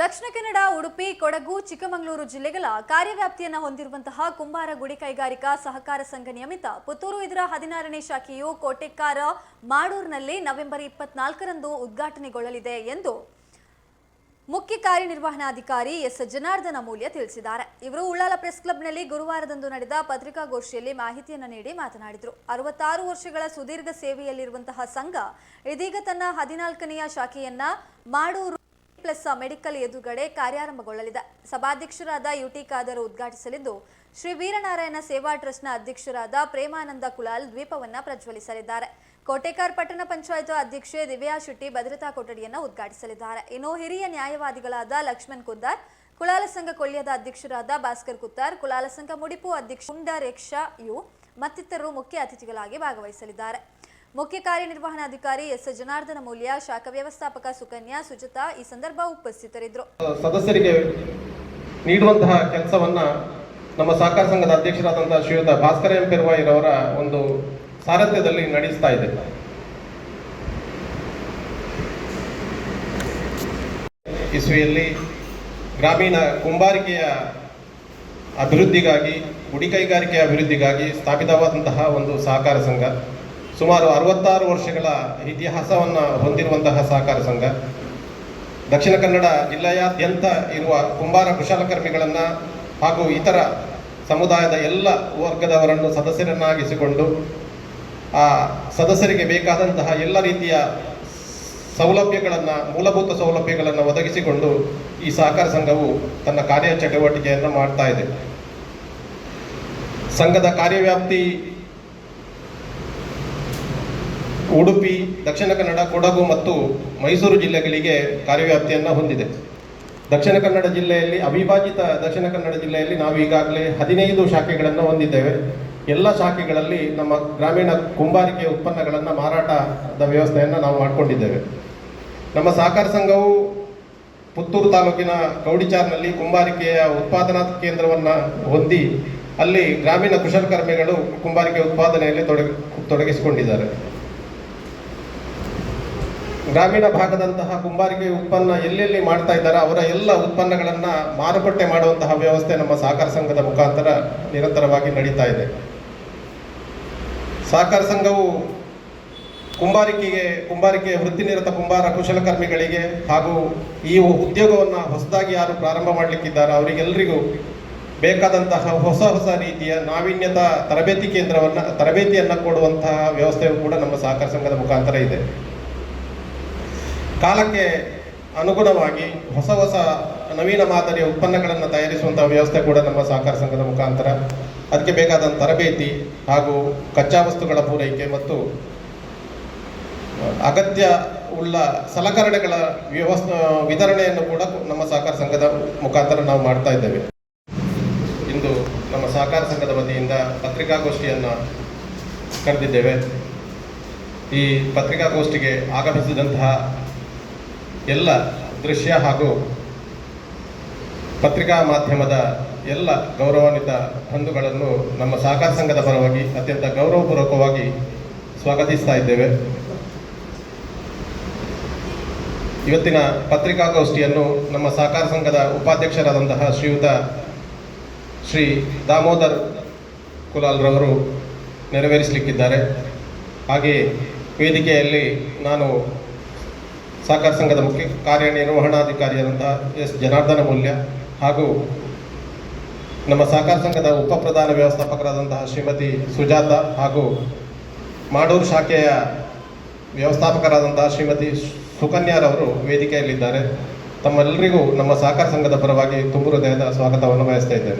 ದಕ್ಷಿಣ ಕನ್ನಡ, ಉಡುಪಿ, ಕೊಡಗು, ಚಿಕ್ಕಮಗಳೂರು ಜಿಲ್ಲೆಗಳ ಕಾರ್ಯವ್ಯಾಪ್ತಿಯನ್ನು ಹೊಂದಿರುವಂತಹ ಕುಂಬಾರ ಗುಡಿ ಕೈಗಾರಿಕಾ ಸಹಕಾರ ಸಂಘ ನಿಯಮಿತ ಪುತ್ತೂರು ಇದರ ಹದಿನಾರನೇ ಶಾಖೆಯು ಕೋಟೆಕ್ಕಾರ ಮಾಡೂರಿನಲ್ಲಿ ನವೆಂಬರ್ ಇಪ್ಪತ್ನಾಲ್ಕರಂದು ಉದ್ಘಾಟನೆಗೊಳ್ಳಲಿದೆ ಎಂದು ಮುಖ್ಯ ಕಾರ್ಯನಿರ್ವಹಣಾಧಿಕಾರಿ ಎಸ್. ಜನಾರ್ದನ ಮೂಲ್ಯ ತಿಳಿಸಿದ್ದಾರೆ. ಇವರು ಉಳ್ಳಾಲ ಪ್ರೆಸ್ ಕ್ಲಬ್ನಲ್ಲಿ ಗುರುವಾರದಂದು ನಡೆದ ಪತ್ರಿಕಾಗೋಷ್ಠಿಯಲ್ಲಿ ಮಾಹಿತಿಯನ್ನು ನೀಡಿ ಮಾತನಾಡಿದರು. ಅರವತ್ತಾರು ವರ್ಷಗಳ ಸುದೀರ್ಘ ಸೇವೆಯಲ್ಲಿರುವಂತಹ ಸಂಘ ಇದೀಗ ತನ್ನ ಹದಿನಾಲ್ಕನೆಯ ಶಾಖೆಯನ್ನ ಮಾಡೂರು ಪ್ಲಸ್ ಮೆಡಿಕಲ್ ಎದುರುಗಡೆ ಕಾರ್ಯಾರಂಭಗೊಳ್ಳಲಿದೆ. ಸಭಾಧ್ಯಕ್ಷರಾದ ಯುಟಿ ಖಾದರ್ ಉದ್ಘಾಟಿಸಲಿದ್ದು, ಶ್ರೀ ವೀರನಾರಾಯಣ ಸೇವಾ ಟ್ರಸ್ಟ್ನ ಅಧ್ಯಕ್ಷರಾದ ಪ್ರೇಮಾನಂದ ಕುಲಾಲ್ ದ್ವೀಪವನ್ನು ಪ್ರಜ್ವಲಿಸಲಿದ್ದಾರೆ. ಕೋಟೆಕಾರ್ ಪಟ್ಟಣ ಪಂಚಾಯತ್ ಅಧ್ಯಕ್ಷೆ ದಿವ್ಯಾ ಶೆಟ್ಟಿ ಭದ್ರತಾ ಕೊಠಡಿಯನ್ನು ಉದ್ಘಾಟಿಸಲಿದ್ದಾರೆ. ಇನ್ನು ಹಿರಿಯ ನ್ಯಾಯವಾದಿಗಳಾದ ಲಕ್ಷ್ಮಣ್ ಕುದ್ದಾರ್ ಕುಲಾಲ ಸಂಘ ಕೊಳ್ಳಿಯದ ಅಧ್ಯಕ್ಷರಾದ ಭಾಸ್ಕರ್ ಕುತ್ತಾರ್, ಕುಲಾಲ ಸಂಘ ಮುಡಿಪು ಅಧ್ಯಕ್ಷ ಪುಂಡರೇಕ್ಷ ಯು ಮತ್ತಿತರರು ಮುಖ್ಯ ಅತಿಥಿಗಳಾಗಿ ಭಾಗವಹಿಸಲಿದ್ದಾರೆ. ಮುಖ್ಯ ಕಾರ್ಯನಿರ್ವಹಣಾಧಿಕಾರಿ ಎಸ್ ಜನಾರ್ದನ ಮೌಲ್ಯ, ಶಾಖಾ ವ್ಯವಸ್ಥಾಪಕ ಸುಕನ್ಯಾ, ಸುಜತಾ ಈ ಸಂದರ್ಭ ಉಪಸ್ಥಿತರಿದ್ದರು. ಸದಸ್ಯರಿಗೆ ನೀಡುವಂತಹ ಕೆಲಸವನ್ನ ನಮ್ಮ ಸಹಕಾರ ಸಂಘದ ಅಧ್ಯಕ್ಷರಾದಂತಹ ಶ್ರೀಯುತ ಭಾಸ್ಕರ ಎಂ. ಪೆರ್ವಾಯಿರವರ ಒಂದು ಸಾರಥ್ಯದಲ್ಲಿ ನಡೆಸ್ತಾ ಇದೆ. ಇಸ್ವಿಯಲ್ಲಿ ಗ್ರಾಮೀಣ ಕುಂಬಾರಿಕೆಯ ಅಭಿವೃದ್ಧಿಗಾಗಿ, ಗುಡಿ ಕೈಗಾರಿಕೆಯ ಅಭಿವೃದ್ಧಿಗಾಗಿ ಸ್ಥಾಪಿತವಾದಂತಹ ಒಂದು ಸಹಕಾರ ಸಂಘ. ಸುಮಾರು ಅರವತ್ತಾರು ವರ್ಷಗಳ ಇತಿಹಾಸವನ್ನು ಹೊಂದಿರುವಂತಹ ಸಹಕಾರ ಸಂಘ. ದಕ್ಷಿಣ ಕನ್ನಡ ಜಿಲ್ಲೆಯಾದ್ಯಂತ ಇರುವ ಕುಂಬಾರ ಕುಶಲಕರ್ಮಿಗಳನ್ನು ಹಾಗೂ ಇತರ ಸಮುದಾಯದ ಎಲ್ಲ ವರ್ಗದವರನ್ನು ಸದಸ್ಯರನ್ನಾಗಿಸಿಕೊಂಡು ಆ ಸದಸ್ಯರಿಗೆ ಬೇಕಾದಂತಹ ಎಲ್ಲ ರೀತಿಯ ಸೌಲಭ್ಯಗಳನ್ನು, ಮೂಲಭೂತ ಸೌಲಭ್ಯಗಳನ್ನು ಒದಗಿಸಿಕೊಂಡು ಈ ಸಹಕಾರ ಸಂಘವು ತನ್ನ ಕಾರ್ಯ ಚಟುವಟಿಕೆಯನ್ನು ಮಾಡ್ತಾ ಇದೆ. ಸಂಘದ ಕಾರ್ಯವ್ಯಾಪ್ತಿ ಉಡುಪಿ, ದಕ್ಷಿಣ ಕನ್ನಡ, ಕೊಡಗು ಮತ್ತು ಮೈಸೂರು ಜಿಲ್ಲೆಗಳಿಗೆ ಕಾರ್ಯವ್ಯಾಪ್ತಿಯನ್ನು ಹೊಂದಿದೆ. ದಕ್ಷಿಣ ಕನ್ನಡ ಜಿಲ್ಲೆಯಲ್ಲಿ, ಅವಿಭಾಜಿತ ದಕ್ಷಿಣ ಕನ್ನಡ ಜಿಲ್ಲೆಯಲ್ಲಿ ನಾವು ಈಗಾಗಲೇ ಹದಿನೈದು ಶಾಖೆಗಳನ್ನು ಹೊಂದಿದ್ದೇವೆ. ಎಲ್ಲ ಶಾಖೆಗಳಲ್ಲಿ ನಮ್ಮ ಗ್ರಾಮೀಣ ಕುಂಬಾರಿಕೆ ಉತ್ಪನ್ನಗಳನ್ನು ಮಾರಾಟದ ವ್ಯವಸ್ಥೆಯನ್ನು ನಾವು ಮಾಡಿಕೊಂಡಿದ್ದೇವೆ. ನಮ್ಮ ಸಹಕಾರ ಸಂಘವು ಪುತ್ತೂರು ತಾಲೂಕಿನ ಕೌಡಿಚಾರ್ನಲ್ಲಿ ಕುಂಬಾರಿಕೆಯ ಉತ್ಪಾದನಾ ಕೇಂದ್ರವನ್ನು ಹೊಂದಿ, ಅಲ್ಲಿ ಗ್ರಾಮೀಣ ಕುಶಲಕರ್ಮಿಗಳು ಕುಂಬಾರಿಕೆ ಉತ್ಪಾದನೆಯಲ್ಲಿ ತೊಡಗಿ, ತೊಡಗಿಸಿಕೊಂಡಿದ್ದಾರೆ. ಗ್ರಾಮೀಣ ಭಾಗದಂತಹ ಕುಂಬಾರಿಕೆ ಉತ್ಪನ್ನ ಎಲ್ಲೆಲ್ಲಿ ಮಾಡ್ತಾ ಇದ್ದಾರೆ ಅವರ ಎಲ್ಲ ಉತ್ಪನ್ನಗಳನ್ನು ಮಾರುಕಟ್ಟೆ ಮಾಡುವಂತಹ ವ್ಯವಸ್ಥೆ ನಮ್ಮ ಸಹಕಾರ ಸಂಘದ ಮುಖಾಂತರ ನಿರಂತರವಾಗಿ ನಡೀತಾ ಇದೆ. ಸಹಕಾರ ಸಂಘವು ಕುಂಬಾರಿಕೆಗೆ, ಕುಂಬಾರಿಕೆ ವೃತ್ತಿನಿರತ ಕುಂಬಾರ ಕುಶಲಕರ್ಮಿಗಳಿಗೆ ಹಾಗೂ ಈ ಉದ್ಯೋಗವನ್ನು ಹೊಸದಾಗಿ ಯಾರು ಪ್ರಾರಂಭ ಮಾಡಲಿಕ್ಕಿದ್ದಾರೆ ಅವರಿಗೆಲ್ಲರಿಗೂ ಬೇಕಾದಂತಹ ಹೊಸ ಹೊಸ ರೀತಿಯ ನಾವೀನ್ಯತಾ ತರಬೇತಿ ಕೇಂದ್ರವನ್ನು, ತರಬೇತಿಯನ್ನು ಕೊಡುವಂತಹ ವ್ಯವಸ್ಥೆಯು ಕೂಡ ನಮ್ಮ ಸಹಕಾರ ಸಂಘದ ಮುಖಾಂತರ ಇದೆ. ಕಾಲಕ್ಕೆ ಅನುಗುಣವಾಗಿ ಹೊಸ ಹೊಸ ನವೀನ ಮಾದರಿಯ ಉತ್ಪನ್ನಗಳನ್ನು ತಯಾರಿಸುವಂತಹ ವ್ಯವಸ್ಥೆ ಕೂಡ ನಮ್ಮ ಸಹಕಾರ ಸಂಘದ ಮುಖಾಂತರ, ಅದಕ್ಕೆ ಬೇಕಾದ ತರಬೇತಿ ಹಾಗೂ ಕಚ್ಚಾ ವಸ್ತುಗಳ ಪೂರೈಕೆ ಮತ್ತು ಅಗತ್ಯ ಉಳ್ಳ ಸಲಕರಣೆಗಳ ವ್ಯವಸ್ಥೆ, ವಿತರಣೆಯನ್ನು ಕೂಡ ನಮ್ಮ ಸಹಕಾರ ಸಂಘದ ಮುಖಾಂತರ ನಾವು ಮಾಡ್ತಾ ಇದ್ದೇವೆ. ಇಂದು ನಮ್ಮ ಸಹಕಾರ ಸಂಘದ ವತಿಯಿಂದ ಪತ್ರಿಕಾಗೋಷ್ಠಿಯನ್ನು ಕರೆದಿದ್ದೇವೆ. ಈ ಪತ್ರಿಕಾಗೋಷ್ಠಿಗೆ ಆಗಮಿಸಿದಂತಹ ಎಲ್ಲ ದೃಶ್ಯ ಹಾಗೂ ಪತ್ರಿಕಾ ಮಾಧ್ಯಮದ ಎಲ್ಲ ಗೌರವಾನ್ವಿತ ಬಂಧುಗಳನ್ನು ನಮ್ಮ ಸಹಕಾರ ಸಂಘದ ಪರವಾಗಿ ಅತ್ಯಂತ ಗೌರವಪೂರ್ವಕವಾಗಿ ಸ್ವಾಗತಿಸ್ತಾ ಇದ್ದೇವೆ. ಇವತ್ತಿನ ಪತ್ರಿಕಾಗೋಷ್ಠಿಯನ್ನು ನಮ್ಮ ಸಹಕಾರ ಸಂಘದ ಉಪಾಧ್ಯಕ್ಷರಾದಂತಹ ಶ್ರೀಯುತ ಶ್ರೀ ದಾಮೋದರ್ ಕುಲಾಲ್ರವರು ನೆರವೇರಿಸಲಿಕ್ಕಿದ್ದಾರೆ. ಹಾಗೆಯೇ ವೇದಿಕೆಯಲ್ಲಿ ನಾನು ಸಹಕಾರ ಸಂಘದ ಮುಖ್ಯ ಕಾರ್ಯನಿರ್ವಹಣಾಧಿಕಾರಿಯಾದಂಥ ಎಸ್. ಜನಾರ್ದನ ಮೌಲ್ಯ ಹಾಗೂ ನಮ್ಮ ಸಹಕಾರ ಸಂಘದ ಉಪ ಪ್ರಧಾನ ವ್ಯವಸ್ಥಾಪಕರಾದಂತಹ ಶ್ರೀಮತಿ ಸುಜಾತ ಹಾಗೂ ಮಾಡೂರು ಶಾಖೆಯ ವ್ಯವಸ್ಥಾಪಕರಾದಂತಹ ಶ್ರೀಮತಿ ಸುಕನ್ಯಾರವರು ವೇದಿಕೆಯಲ್ಲಿದ್ದಾರೆ. ತಮ್ಮೆಲ್ಲರಿಗೂ ನಮ್ಮ ಸಹಕಾರ ಸಂಘದ ಪರವಾಗಿ ತುಂಬು ಹೃದಯದ ಸ್ವಾಗತವನ್ನು ಬಯಸ್ತಾ ಇದ್ದೇನೆ.